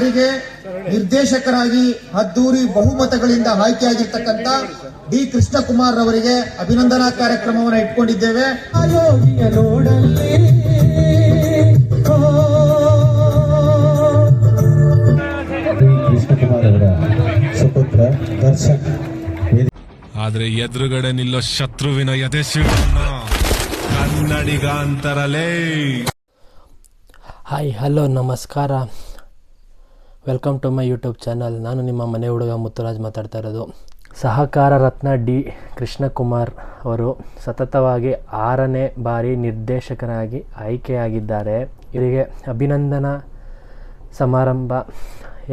ಬಾರಿಗೆ ನಿರ್ದೇಶಕರಾಗಿ ಅದ್ದೂರಿ ಬಹುಮತಗಳಿಂದ ಆಯ್ಕೆಯಾಗಿರ್ತಕ್ಕಂಥ ಡಿ ಕೃಷ್ಣಕುಮಾರ್ ಅವರಿಗೆ ಅಭಿನಂದನಾ ಕಾರ್ಯಕ್ರಮವನ್ನು ಇಟ್ಕೊಂಡಿದ್ದೇವೆ. ಆದ್ರೆ ಎದುರುಗಡೆ ನಿಲ್ಲೋ ಶತ್ರುವಿನ ಎದೆ ಸಿಡನ್ನ ಕನ್ನಡಿಗ ಅಂತಾರಲೇ ಹಾಯ್ ಹಲೋ ನಮಸ್ಕಾರ. Welcome to my YouTube channel ನಾನು ನಿಮ್ಮ ಮನೆ ಹುಡುಗ ಮುತ್ತುರಾಜ್ ಮಾತಾಡ್ತಾ ಇರೋದು. ಸಹಕಾರ ರತ್ನ ಡಿ ಕೃಷ್ಣಕುಮಾರ್ ಅವರು ಸತತವಾಗಿ ಆರನೇ ಬಾರಿ ನಿರ್ದೇಶಕರಾಗಿ ಆಯ್ಕೆಯಾಗಿದ್ದಾರೆ. ಇವರಿಗೆ ಅಭಿನಂದನಾ ಸಮಾರಂಭ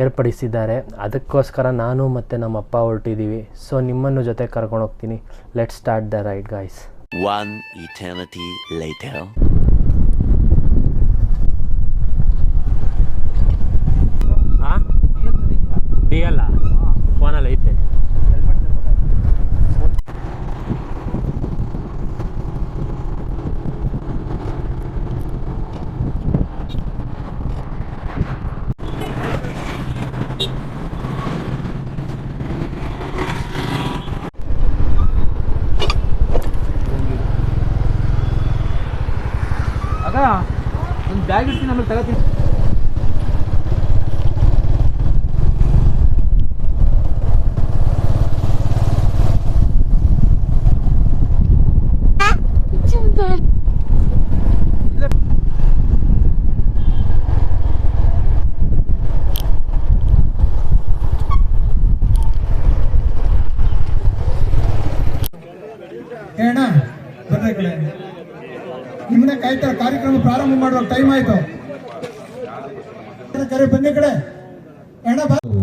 ಏರ್ಪಡಿಸಿದ್ದಾರೆ. ಅದಕ್ಕೋಸ್ಕರ ನಾನು ಮತ್ತು ನಮ್ಮ ಅಪ್ಪ ಹೊರಟಿದ್ದೀವಿ. ಸೊ ನಿಮ್ಮನ್ನು ಜೊತೆ ಕರ್ಕೊಂಡು ಹೋಗ್ತೀನಿ. Let start the right guys ಅಲ್ಲ ಫೋನಲ್ಲಿ ಐತೆ ಒಂದು ಬ್ಯಾಗ್ ಇಡ್ತೀನಿ ಆಮೇಲೆ ತಗೋತೀನಿ. ಕಾಯ್ತಾ ಕಾರ್ಯಕ್ರಮ ಪ್ರಾರಂಭ ಮಾಡುವ ಟೈಮ್ ಆಯ್ತು.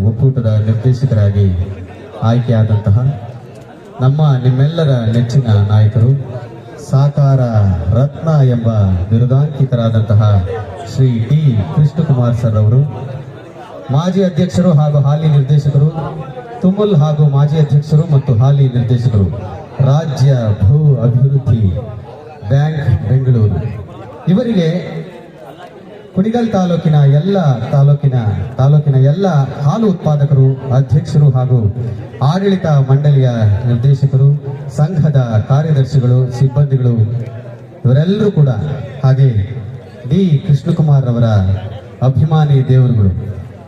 ಒಕ್ಕೂಟದ ನಿರ್ದೇಶಕರಾಗಿ ಆಯ್ಕೆಯಾದಂತಹ ನಮ್ಮ ನಿಮ್ಮೆಲ್ಲರ ನೆಚ್ಚಿನ ನಾಯಕರು ಸಾಕಾರ ರತ್ನ ಎಂಬ ಬಿರುದಾಂಕಿತರಾದಂತಹ ಶ್ರೀ ಡಿ ಕೃಷ್ಣಕುಮಾರ್ ಸರ್ ಅವರು, ಮಾಜಿ ಅಧ್ಯಕ್ಷರು ಹಾಗೂ ಹಾಲಿ ನಿರ್ದೇಶಕರು, ತುಮುಲ್ ಹಾಗೂ ಮಾಜಿ ಅಧ್ಯಕ್ಷರು ಮತ್ತು ಹಾಲಿ ನಿರ್ದೇಶಕರು, ರಾಜ್ಯ ಭೂ ಅಭಿವೃದ್ಧಿ ಬ್ಯಾಂಕ್ ಬೆಂಗಳೂರು. ಇವರಿಗೆ ಕುಣಿಗಲ್ ತಾಲೂಕಿನ ಎಲ್ಲ ತಾಲೂಕಿನ ತಾಲೂಕಿನ ಎಲ್ಲ ಹಾಲು ಉತ್ಪಾದಕರು, ಅಧ್ಯಕ್ಷರು ಹಾಗೂ ಆಡಳಿತ ಮಂಡಳಿಯ ನಿರ್ದೇಶಕರು, ಸಂಘದ ಕಾರ್ಯದರ್ಶಿಗಳು, ಸಿಬ್ಬಂದಿಗಳು, ಇವರೆಲ್ಲರೂ ಕೂಡ ಹಾಗೆ ಡಿ ಕೃಷ್ಣಕುಮಾರ್ ಅವರ ಅಭಿಮಾನಿ ದೇವರುಗಳು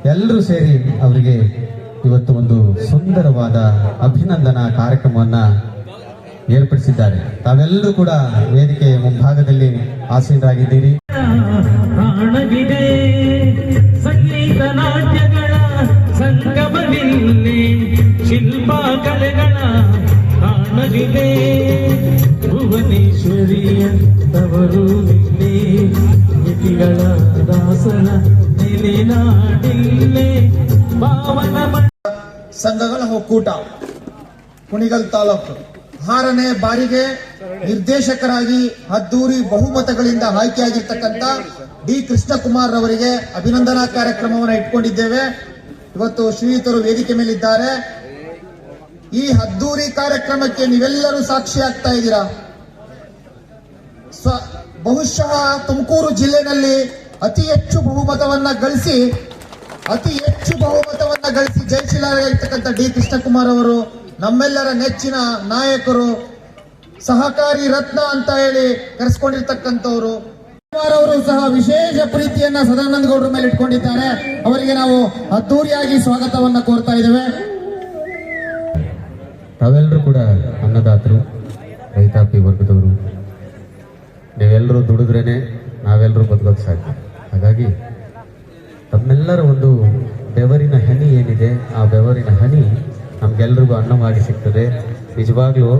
ಎಲ್ಲರೂ ಸೇರಿ ಅವರಿಗೆ ಇವತ್ತು ಒಂದು ಸುಂದರವಾದ ಅಭಿನಂದನಾ ಕಾರ್ಯಕ್ರಮವನ್ನ ಏರ್ಪಡಿಸಿದ್ದಾರೆ. ತಾವೆಲ್ಲರೂ ಕೂಡ ವೇದಿಕೆ ಮುಂಭಾಗದಲ್ಲಿ ಆಸೀನರಾಗಿದ್ದೀರಿ. ಕಾಣಗಿದೆ ಸಂಗೀತ ನಾಟ್ಯಗಳ ಸಂಗಮವಿಲ್ಲಿ ಶಿಲ್ಪ ಕಲೆಗಳ ಕಾಣಲಿದೆ ಭುವನೇಶ್ವರಿಯಂತವರು ಇಲ್ಲಿ ಮಿತಿಗಳ ದಾಸನ ನೆಲೆನಾಡಿಲ್ಲೇ ಪಾವನ ಮಣ್ಣ ಸಂಘಗಳ ಒಕ್ಕೂಟ ಕುಣಿಗಲ್ ತಾಲೂಕು. ಆರನೇ ಬಾರಿಗೆ ನಿರ್ದೇಶಕರಾಗಿ ಅದ್ದೂರಿ ಬಹುಮತಗಳಿಂದ ಆಯ್ಕೆಯಾಗಿರ್ತಕ್ಕಂಥ ಡಿ ಕೃಷ್ಣಕುಮಾರ್ ಅವರಿಗೆ ಅಭಿನಂದನಾ ಕಾರ್ಯಕ್ರಮವನ್ನು ಇಟ್ಕೊಂಡಿದ್ದೇವೆ. ಇವತ್ತು ಶ್ರೀಯುತರು ವೇದಿಕೆ ಮೇಲಿದ್ದಾರೆ. ಈ ಅದ್ದೂರಿ ಕಾರ್ಯಕ್ರಮಕ್ಕೆ ನೀವೆಲ್ಲರೂ ಸಾಕ್ಷಿ ಆಗ್ತಾ ಇದ್ದೀರಾ? ಸ್ವ, ಬಹುಶಃ ತುಮಕೂರು ಜಿಲ್ಲೆನಲ್ಲಿ ಅತಿ ಹೆಚ್ಚು ಬಹುಮತವನ್ನ ಗಳಿಸಿ, ಅತಿ ಹೆಚ್ಚು ಬಹುಮತವನ್ನ ಗಳಿಸಿ ಜಯಶೀಲರಾಗಿರ್ತಕ್ಕಂಥ ಡಿ ಕೃಷ್ಣಕುಮಾರ್ ಅವರು ನಮ್ಮೆಲ್ಲರ ನೆಚ್ಚಿನ ನಾಯಕರು ಸಹಕಾರಿ ರತ್ನ ಅಂತ ಹೇಳಿ ಕರೆಸ್ಕೊಂಡಿರ್ತಕ್ಕಂಥವ್ರು. ಅವರು ಸಹ ವಿಶೇಷ ಪ್ರೀತಿಯನ್ನ ಸದಾನಂದ ಗೌಡರ ಮೇಲೆ ಇಟ್ಕೊಂಡಿದ್ದಾರೆ. ಅವರಿಗೆ ನಾವು ಅದ್ದೂರಿಯಾಗಿ ಸ್ವಾಗತವನ್ನ ಕೋರ್ತಾ ಇದ್ದೇವೆ. ತಾವೆಲ್ಲರೂ ಕೂಡ ಅನ್ನದಾತರು, ರೈತಾಪಿ ವರ್ಗದವರು. ನೀವೆಲ್ಲರೂ ದುಡಿದ್ರೇನೆ ನಾವೆಲ್ಲರೂ ಬದುಕೋಕೆ ಸಾಧ್ಯ. ಹಾಗಾಗಿ ತಮ್ಮೆಲ್ಲರ ಒಂದು ಬೆವರಿನ ಹನಿ ಏನಿದೆ, ಆ ಬೆವರಿನ ಹನಿ ನಮ್ಗೆಲ್ರಿಗೂ ಅನ್ನವಾಗಿ ಸಿಗ್ತದೆ. ನಿಜವಾಗ್ಲೂ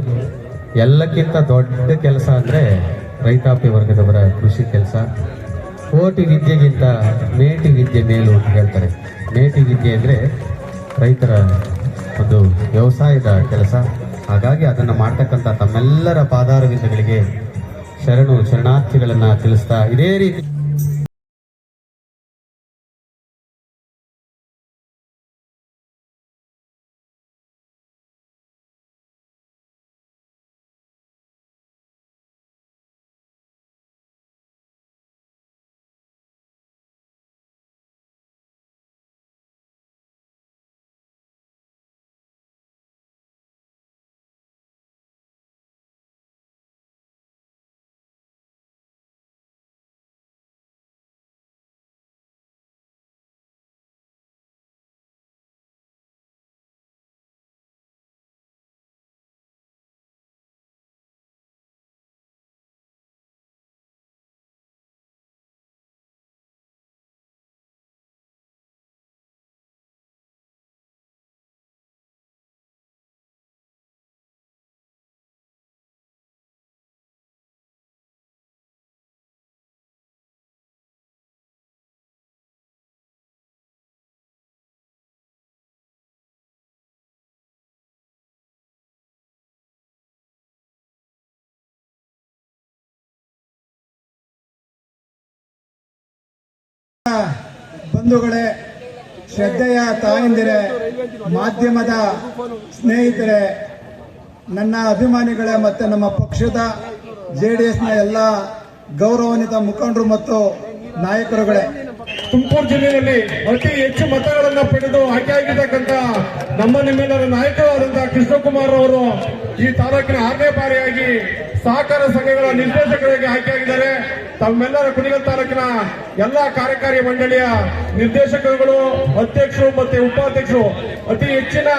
ಎಲ್ಲಕ್ಕಿಂತ ದೊಡ್ಡ ಕೆಲಸ ಅಂದರೆ ರೈತಾಪಿ ವರ್ಗದವರ ಕೃಷಿ ಕೆಲಸ. ಕೋಟಿ ವಿದ್ಯೆಗಿಂತ ಮೇಟಿ ವಿದ್ಯೆ ಮೇಲು ಅಂತ ಹೇಳ್ತಾರೆ. ಮೇಟಿ ವಿದ್ಯೆ ಅಂದರೆ ರೈತರ ಒಂದು ವ್ಯವಸಾಯದ ಕೆಲಸ. ಹಾಗಾಗಿ ಅದನ್ನು ಮಾಡ್ತಕ್ಕಂಥ ತಮ್ಮೆಲ್ಲರ ಪಾದಾರವಿಂದಗಳಿಗೆ ಶರಣು ಶರಣಾರ್ಥಿಗಳನ್ನು ತಿಳಿಸ್ತಾ ಇದೇ ರೀತಿ ಬಂಧುಗಳೇ, ಶ್ರದ್ಧೆಯ ತಾಯಂದಿರೇ, ಮಾಧ್ಯಮದ ಸ್ನೇಹಿತರೆ, ನನ್ನ ಅಭಿಮಾನಿಗಳೇ ಮತ್ತು ನಮ್ಮ ಪಕ್ಷದ ಜೆ ಡಿ ಎಸ್ನ ಎಲ್ಲ ಗೌರವಾನ್ವಿತ ಮುಖಂಡರು ಮತ್ತು ನಾಯಕರುಗಳೇ. ತುಮಕೂರು ಜಿಲ್ಲೆಯಲ್ಲಿ ಅತಿ ಹೆಚ್ಚು ಮತಗಳನ್ನು ಪಡೆದು ಆಯ್ಕೆಯಾಗಿರ್ತಕ್ಕಂಥ ನಮ್ಮ ನಿಮ್ಮೆಲ್ಲರ ನಾಯಕರಾದಂತಹ ಕೃಷ್ಣಕುಮಾರ್ ಅವರು ಈ ತಾಲೂಕಿನ ಆರನೇ ಬಾರಿಯಾಗಿ ಸಹಕಾರ ಸಂಘಗಳ ನಿರ್ದೇಶಕರಾಗಿ ಆಯ್ಕೆಯಾಗಿದ್ದಾರೆ. ತಮ್ಮೆಲ್ಲರ ಕುಣಿಗಲ್ ತಾಲೂಕಿನ ಎಲ್ಲಾ ಕಾರ್ಯಕಾರಿ ಮಂಡಳಿಯ ನಿರ್ದೇಶಕರುಗಳು, ಅಧ್ಯಕ್ಷರು ಮತ್ತೆ ಉಪಾಧ್ಯಕ್ಷರು ಅತಿ ಹೆಚ್ಚಿನ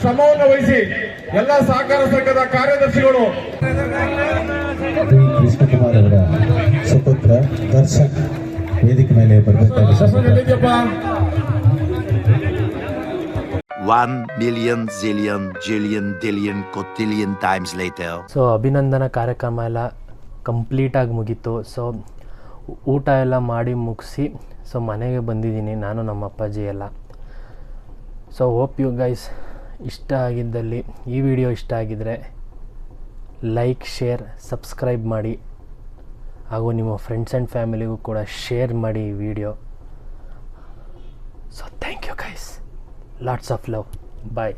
ಶ್ರಮವನ್ನು ವಹಿಸಿ ಎಲ್ಲ ಸಹಕಾರ ಸಂಘದ ಕಾರ್ಯದರ್ಶಿಗಳು. ಕೃಷ್ಣಕುಮಾರ್ ಅವರ ಸುಪುತ್ರ ದರ್ಶನ್ ವೇದಿಕೆ ಮೇಲೆ ಬರಬೇಕಾಗಿದೆ. ಸೊ ಅಭಿನಂದನಾ ಕಾರ್ಯಕ್ರಮ ಎಲ್ಲ ಕಂಪ್ಲೀಟಾಗಿ ಮುಗೀತು. ಸೊ ಊಟ ಎಲ್ಲ ಮಾಡಿ ಮುಗಿಸಿ ಸೊ ಮನೆಗೆ ಬಂದಿದ್ದೀನಿ ನಾನು ನಮ್ಮ ಅಪ್ಪಾಜಿ ಎಲ್ಲ. ಸೊ ಹೋಪ್ ಯು ಗೈಸ್ ಇಷ್ಟ ಆಗಿದ್ದಲ್ಲಿ ಈ ವಿಡಿಯೋ ಇಷ್ಟ ಆಗಿದ್ದರೆ ಲೈಕ್ ಶೇರ್ ಸಬ್ಸ್ಕ್ರೈಬ್ ಮಾಡಿ. ಹಾಗೂ ನಿಮ್ಮ ಫ್ರೆಂಡ್ಸ್ ಆ್ಯಂಡ್ ಫ್ಯಾಮಿಲಿಗೂ ಕೂಡ ಶೇರ್ ಮಾಡಿ ಈ video so thank you guys lots of love bye